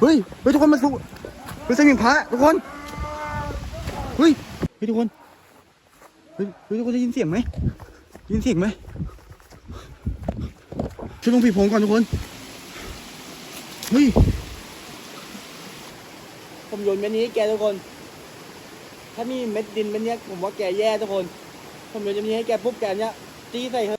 เฮ้ยเฮ้ยทุกคนมาสู้เฮ้ยสมิงพระทุกคนเฮ้ยเฮ้ยทุกคนเฮ้ยเฮ้ยทุกคนได้ยินเสียงไหมยินเสียงไหมช่วยลงผีโพงก่อนทุกคนเฮ้ยผมโยนเม็ดนี้ให้แกทุกคน ถ้ามีเม็ดดินเม็ดเนี้ยผมว่าแกแย่ทุกคน ผมโยนเม็ดนี้ให้แกปุ๊บแกเนี้ยตีใส่เธอ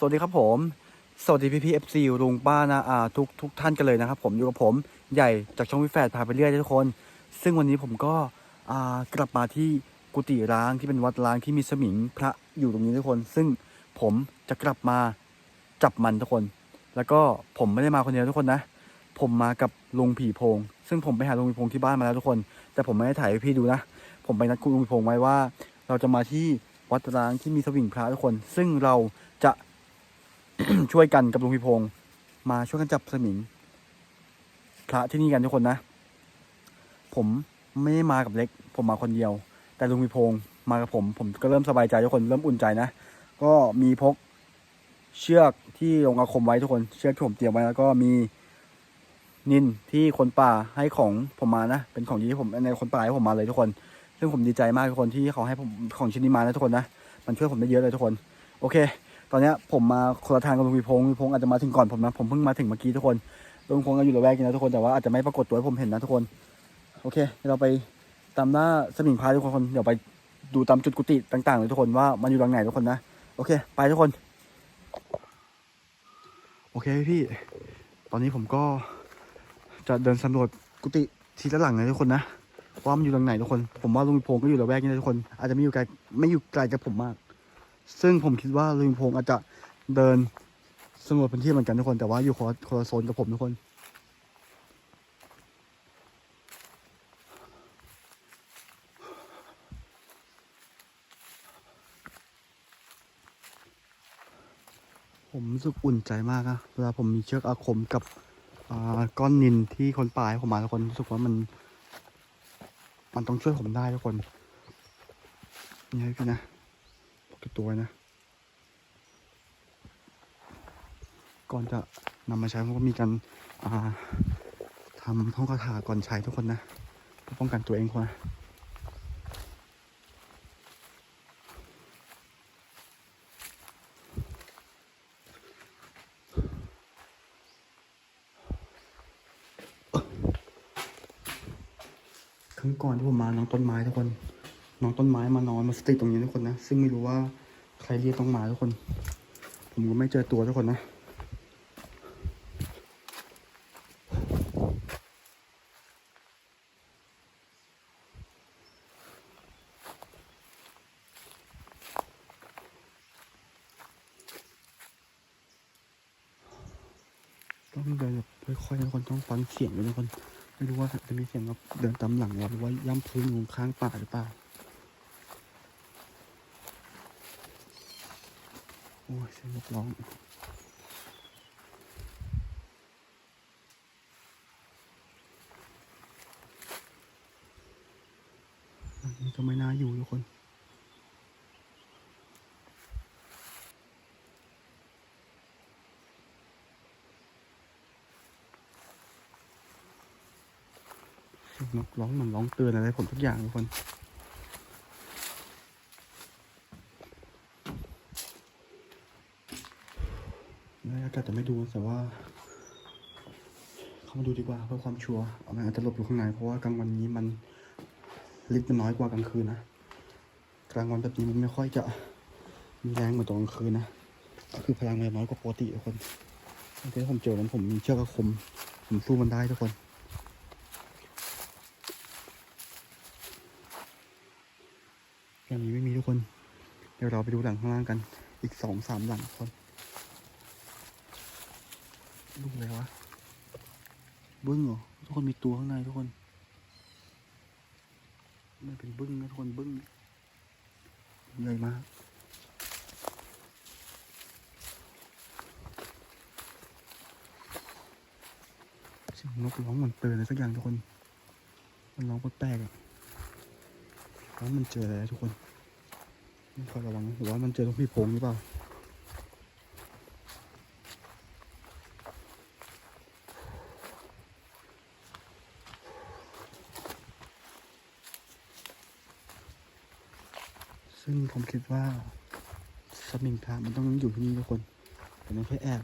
สวัสดีครับผม สวัสดีพี่พีเอฟซีลุงป้านะอาทุกทุกท่านกันเลยนะครับ ผมอยู่กับผมใหญ่จากช่องวิแฟดพาไปเรื่อยทุกคน ซึ่งวันนี้ผมก็อ่ากลับมาที่กุฏิร้างที่เป็นวัดร้างที่มีสมิงพระอยู่ตรงนี้ทุกคน ซึ่งผมจะกลับมาจับมันทุกคน แล้วก็ผมไม่ได้มาคนเดียวทุกคนนะ ผมมากับลุงผีโพง ซึ่งผมไปหาลุงผีโพงที่บ้านมาแล้วทุกคน แต่ผมไม่ได้ถ่ายให้พี่ดูนะ ผมไปนัดคุณลุงผีโพงไว้ว่า เราจะมาที่วัดร้างที่มีสวิงพระทุกคน ซึ่งเรา ช่วยกันกับลุงพิพงศ์มาช่วยกันจับสมิงพระที่นี่กันทุกคนนะ ผมไม่ได้มากับเล็ก ผมมาคนเดียว แต่ลุงพิพงศ์มากับผม ผมก็เริ่มสบายใจทุกคนเริ่มอุ่นใจนะ ก็มีพกเชือกที่ลงอาคมไว้ทุกคนเชือกที่ผมเตรียมไว้แล้วก็มีนินที่คนป่าให้ของผมมานะ เป็นของดีที่ผมในคนป่าให้ผมมาเลยทุกคน ซึ่งผมดีใจมากทุกคนที่เขาให้ผมของชิ้นนี้มานะทุกคนนะ มันช่วยผมได้เยอะเลยทุกคน โอเค ตอนนี้ผมมาคนละทางกับลุงพิพงศ์ลุงพิพงศ์อาจจะมาถึงก่อนผมนะ ผมเพิ่งมาถึงเมื่อกี้ทุกคนลุงพงศ์ก็อยู่ระแวกนี้นะทุกคน แต่ว่าอาจจะไม่ปรากฏตัวให้ผมเห็นนะทุกคน โอเคเดี๋ยวเราไปตามหน้าสมิงพายทุกคน เดี๋ยวไปดูตามจุดกุฏิต่างๆเลยทุกคนว่ามันอยู่ตรงไหนทุกคนนะ โอเค ไปทุกคน โอเคพี่ ตอนนี้ผมก็จะเดินสำรวจกุฏิทีละหลังเลยทุกคนนะว่ามันอยู่ตรงไหนทุกคน ผมว่าลุงพิพงศ์ก็อยู่ระแวกนี้นะทุกคน อาจจะไม่อยู่ไกลไม่อยู่ไกลจากผมมาก ซึ่งผมคิดว่าลุงพงษ์อาจจะเดินสำรวจพื้นที่เหมือนกันทุกคน แต่ว่าอยู่คนละคนโซนกับผมทุกคน ผมรู้สึกอุ่นใจมากอะเวลาผมมีเชือกอาคมกับก้อนนินที่คนป่าให้ผมมาทุกคนรู้สึกว่ามัน มันต้องช่วยผมได้ทุกคนนี่ให้พี่นะ ตัวนะ ก่อนจะนำมาใช้ผมก็มีการาทำท่องคาถาก่อนใช้ทุกคนนะเพื่อป้องกันตัวเองคนนะครั้งก่อนที่ผมมาน้องต้นไม้ทุกคน น้องต้นไม้มานอนมาสติตรงนี้ทุกคนนะ ซึ่งไม่รู้ว่า ใครเรียกต้องมาทุกคน ผมก็ไม่เจอตัวทุกคนนะ ต้องเดินแบบค่อยๆทุกคนต้องฟังเสียงด้วยทุกคน ไม่รู้ว่าจะมีเสียงแบบเดินตามหลังเราหรือว่าย่ำพื้นอยู่ข้างป่าหรือเปล่า โอ้ยเสียงนกร้องอันก็ไม่น่าอยู่ทุกคนเสียงนกร้องมือนร้องเตือนอะไรผมทุกอย่างทุกคน แล้วอากาศจะไม่ดูแต่ว่า เข้ามาดูดีกว่าเพื่อความชัวร์เอามันอาจจะหลบอยู่ข้างในเพราะว่ากลางวันนี้มันลิตมันน้อยกว่ากลางคืนนะกลางวันแบบนี้มันไม่ค่อยจะมีแรงเหมือนตอนกลางคืนนะก็คือพลังมันน้อยกว่าปกติทุกคนตอนที่ผมเจอนั้นผมมีเชือกคมผมสู้มันได้ทุกคนอย่างนี้ไม่มีทุกคน เดี๋ยวเราไปดูหลังข้างล่างกันอีกสองสามหลังทุกคน ลูกอะไรวะบึ้งเหรอทุกคนมีตัวข้างในทุกคนไม่เป็นบึ้งนะทุกคนบึ้งใหญ่มากเสียงนกร้องเหมือนปือนอะไรสักอย่างทุกคน มันร้องแปลกๆอะแล้วมันเจออะไรทุกคนคอยระวังหรือว่ามันเจอตรงพี่พงหรือเปล่า ซึ่ง ผมคิดว่าสมิงพระมันต้องอยู่ที่นี่ทุกคนแต่ไม่ใช่แอบ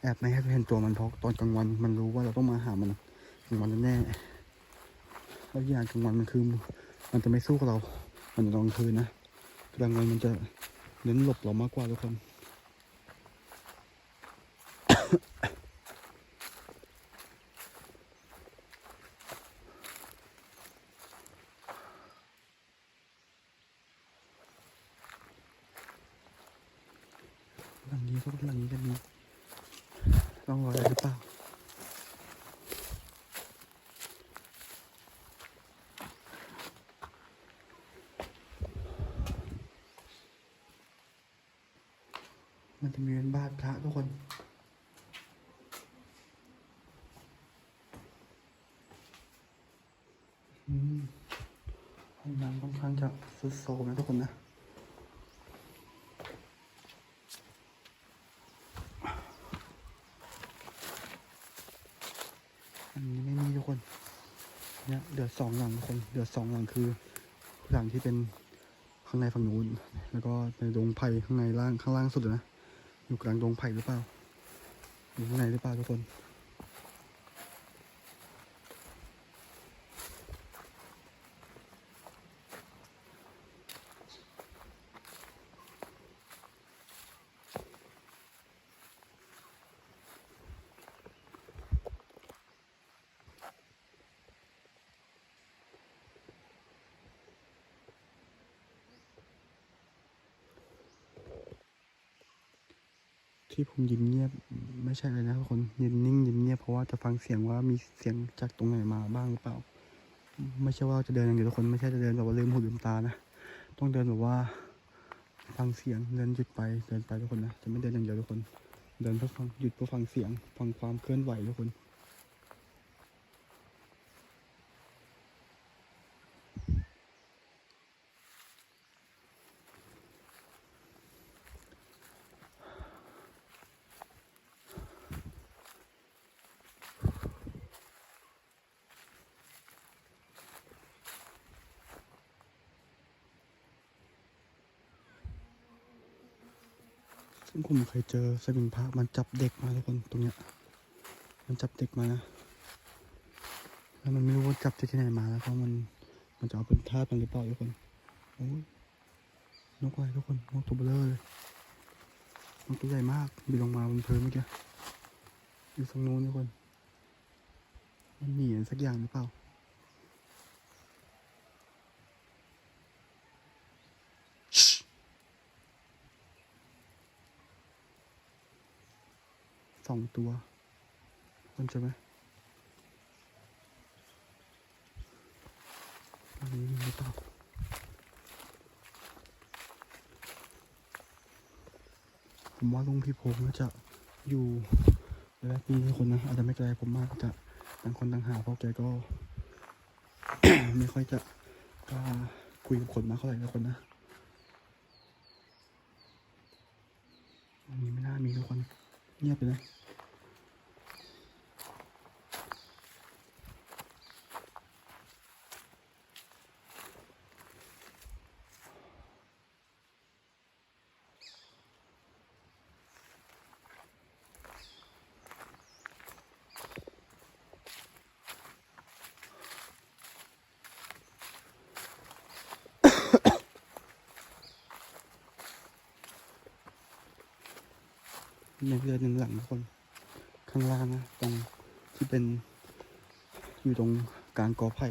แอบไม่ให้เห็นตัวมันเพราะตอนกลางวันมันรู้ว่าเราต้องมาหามันกลางวันแน่แล้วอย่างกลางวันมันคือ มันจะไม่สู้กับเรา มันจะตอนกลางคืนนะกลางวันมันจะเน้นหลบเรามากกว่าทุกคน หลังนี้ก็หลังนี้จะมีร่องรอยอะไรหรือเปล่ามันจะมีเป็นบาทพระทุกคนอืมห้องน้ำค่อนข้างจะสุดโทรมนะทุกคนนะ อันนี้ไม่มีทุกคน เดือดสองหลังทุกคนเดือดสองหลังคือหลังที่เป็นข้างในฝั่งนู้นแล้วก็ในดงไผ่ข้างในล่างข้างล่างสุดนะอยู่กลางดงไผ่หรือเปล่าอยู่ข้างในหรือเปล่าทุกคน ที่ผมยืนเงียบไม่ใช่เลยนะทุกคนยืนนิ่งยืนเงียบเพราะว่าจะฟังเสียงว่ามีเสียงจากตรงไหนมาบ้างหรือเปล่า ไม่ใช่ว่าจะเดินอย่างเดียวทุกคนไม่ใช่จะเดินแบบว่าลืมหูลืมตานะต้องเดินแบบว่า ฟังเสียงเดินหยุดไปเดินไปทุกคนนะจะไม่เดินอย่างเดียวทุกคน เดินเพื่อฟังหยุดเพื่อฟังเสียง ฟังความเคลื่อนไหวทุกคน ซึ่งผมเคยเจอสมิงพระมันจับเด็กมาทุกคนตรงเนี้ย มันจับเด็กมานะแล้วมันไม่รู้ว่าจับจากที่ไหนมาแล้วเพราะมันมันจะเอาเป็นทาสมันหรือเปล่าทุกคนโอ้ยนกอะไรทุกคนนกตัวเบลอเลยนกตัวใหญ่มากบินลงมาบนเพื้นเมื่อกี้อยู่ตรงนู้นทุกคน มันหนีสักอย่างหรือเปล่า สองตัวคนใช่ไหมอันนี้มีหรือเปล่าผมว่าลุงพี่พงษ์น่าจะอยู่ระแวกนี้ทุกคนนะอาจจะไม่ไกลผมมากแต่ต่างคนต่างหาเพราะแกก็ ไม่ค่อยจะกล้าคุยกับคนมากเท่าไหร่ทุกคนนะอันนี้ไม่น่ามีทุกคน เงีย เลยในเรือหนึ่งหลังทุกคน ข้างล่างนะตรงที่เป็นอยู่ตรงกลางกอไผ่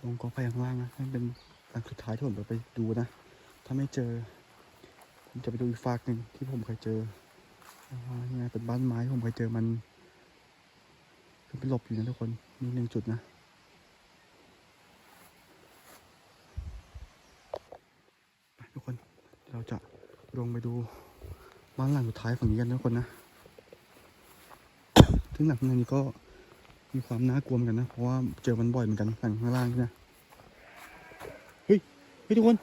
ตรงกอไผ่ข้างล่างนะนั่นเป็นหลังสุดท้ายที่ผมไปดูนะ ถ้าไม่เจอ ผมจะไปดูอีกฝากหนึ่งที่ผมเคยเจออ่าเนี่ยเป็นบ้านไม้ที่ผมเคยเจอมันคือเป็นหลบอยู่นะทุกคนมีหนึ่งจุดนะทุกคนเราจะลงไปดู บ้านหลังสุดท้ายฝั่งนี้กันทุกคนนะถึงหนังข้างในนี้ก็มีความน่ากลัวเหมือนกันนะ เพราะว่าเจอมันบ่อยเหมือนกันหนังข้างล่างนี่นะเฮ้ย เฮ้ยทุกคน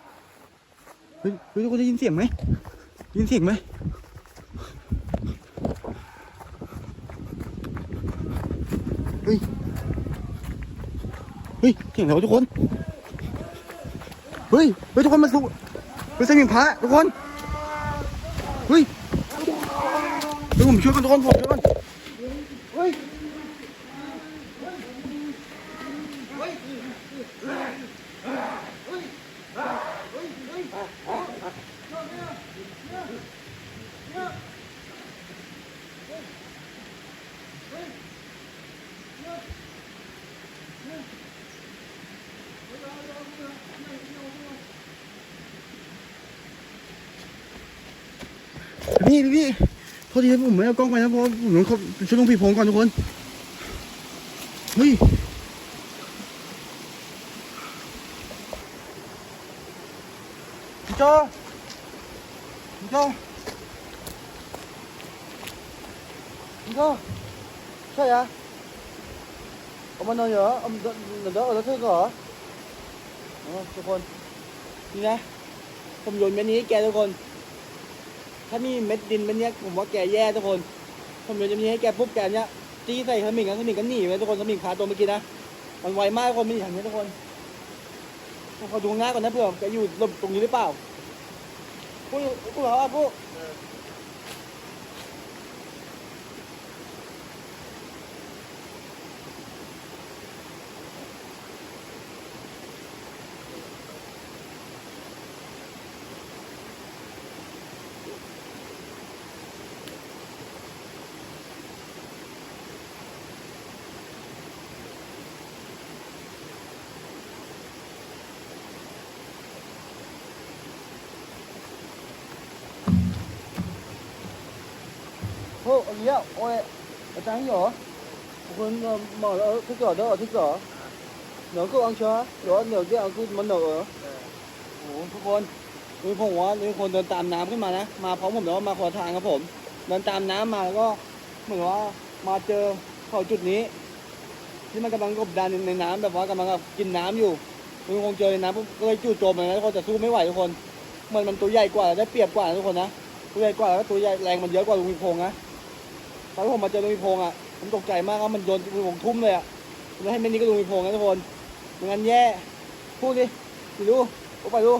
เฮ้ยเฮ้ยทุกคนได้ยินเสียงไหมได้ยินเสียงไหมเฮ้ย เฮ้ยเสียงอะไรวทุกคน เฮ้ย เฮ้ยทุกคนมาสู้เฮ้ยเสียงพระทุกคน เฮ้ย เฮ้ยผมช่ว ยกันทุกคนผมช่วยกันเฮ้ยพี่พี่พี่โทษทีผมไม่เอากล้องไปนะเพราะผมต้องเขาช่วยลงพี่พงก่อนทุกคน เฮ้ยพี่โจพี่โจพี่โจใช่อะเอามานอนเหรอเอาเดี๋ยวเดี๋ยวเอาแล้วเธอก่อนเอทุกคน นี่นะ ผมโยนเม็ดนี้ให้แกทุกคน ถ้ามีเม็ดดินเม็ดเนี้ยผมว่าแกแย่ทุกคน ผมเดี๋ยวจะมีให้แกปุ๊บแกเนี้ยจี้ใส่ขมิงแล้วสมิงกันหนีไปทุกคนขมิงขาตัวเมื่อกี้นะมันไวมากทุกคนมีอย่างนี้ทุกคนขอดูข้างหน้าก่อนนะเผื่อแกอยู่หลบตรงนี้หรือเปล่าพูดพูดเหรอพูดพูดอย่างเงี้ยโอ้ยอาจารย์เหรอคนหมอแล้วทุกข์ เหรอทุกข์เหรอเหนือก็อังเชอหรือเหนือก็อังคือมันเหนือโอ้โหทุกคนมีผมว่ามีคนเดินตามน้ำขึ้นมานะ มาพร้อมผมแต่ว่ามาขอทางครับผม เดินตามน้ำมาแล้วก็เหมือนว่ามาเจอเขาจุดนี้ ที่มันกำลังกบดานในน้ำแบบว่ากำลังกินน้ำอยู่มันคงเจอในน้ำก็เลยจู่โจมมันนะทุกคนแต่สู้ไม่ไหวทุกคนเหมันมันตัวใหญ่กว่าได้เปรียบกว่าทุกคนนะตัวใหญ่กว่าแล้วก็ตัวใหญ่แรงมันเยอะกว่าลุงพงษ์นะ ตอนที่ผมมาเจอลุงมีพงษ์อะผมตกใจมากว่ามันโดนลุงมีพงษ์ทุ่มเลยอะแล้วให้เม็ดนี้ก็ลุงมีพงษ์นะทุกคนไม่งั้นแย่พูดดิดิดูโอ้ไปดู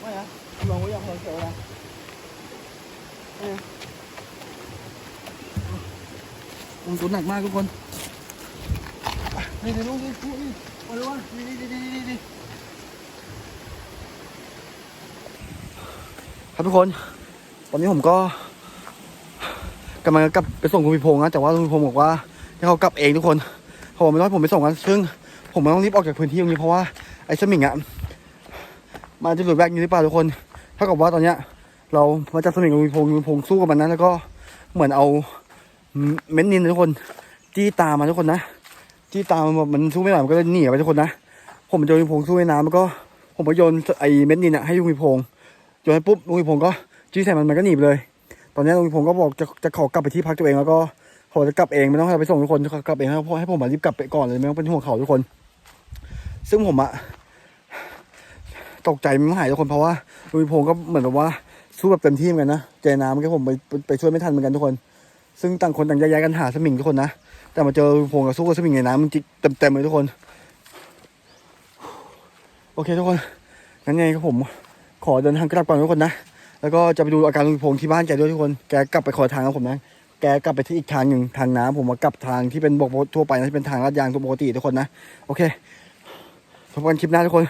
ไม่นะลองไว้ยังลองเสียวนะเออผมตัวหนักมากทุกคนนี่ดูนี่พูดนี่มาดูว่านี่นี่นี่นี่นี่ครับทุกคน ตอนนี้ผมก็กำลังกลับไปส่งคุณพิพงษ์นะแต่ว่าคุณพิพงษ์บอกว่าให้เขากลับเองทุกคนเขาบอกไม่ต้องผมไปส่งกันซึ่งผมไม่ต้องรีบออกจากพื้นที่ตรงนี้เพราะว่าไอ้สมิงอะมันจะหลุดแบกนี้หรือเปล่าทุกคนเท่ากับว่าตอนเนี้ย เรามาจับสมิงกับคุณพิพงษ์คุณพิพงษ์สู้กับมันนะแล้วก็เหมือนเอาเม็ดนินทุกคนจี้ตามมาทุกคนนะจี้ตามมันมันสู้ไม่ไหวมันก็เลยหนีไปทุกคนนะผมโยนคุณพิพงษ์สู้ในน้ำแล้วก็ ผมก็โยนไอ้เม็ดนินอะให้คุณพิพงษ์โยนปุ๊บลุงพิพงศ์ก็ จี้ใส่มันมันก็หนีไปเลย ตอนนี้ลุงพงศ์ก็บอกจะจะขอกลับไปที่พักตัวเองแล้วก็ขาจะกลับเองไม่ต้องให้ไปส่งทุกคนกลับเองให้พ่อให้ผมมารีบกลับไปก่อนเลยไม่ต้องเป็นห่วงเขาทุกคน ซึ่งผมอะตกใจไม่หายทุกคนเพราะว่าลุงพงศ์ก็เหมือนแบบว่าสู้แบบเต็มที่เหมือนกันนะเจน้ำก็ผมไปไปช่วยไม่ทันเหมือนกันทุกคน ซึ่งต่างคนต่างแยกย้ายกันหาสมิงทุกคนนะแต่มาเจอลุงพงศ์กับสู้กับสมิงในน้ำมันจิเต็มเต็มๆเลยทุกคน โอเคทุกคนงั้นไงครับผม ขอเดินทางกลับก่อนทุกคนนะ แล้วก็จะไปดูอาการลุงพงษ์ที่บ้านแกด้วยทุกคน แกกลับไปขอทางกับผมนะ แกกลับไปที่อีกทางหนึ่งทางน้ำผมมากลับทางที่เป็นบอกทั่วไปนะที่เป็นทางลาดยางตัวปกติทุกคนนะ โอเคพบกันคลิปหน้าทุกคน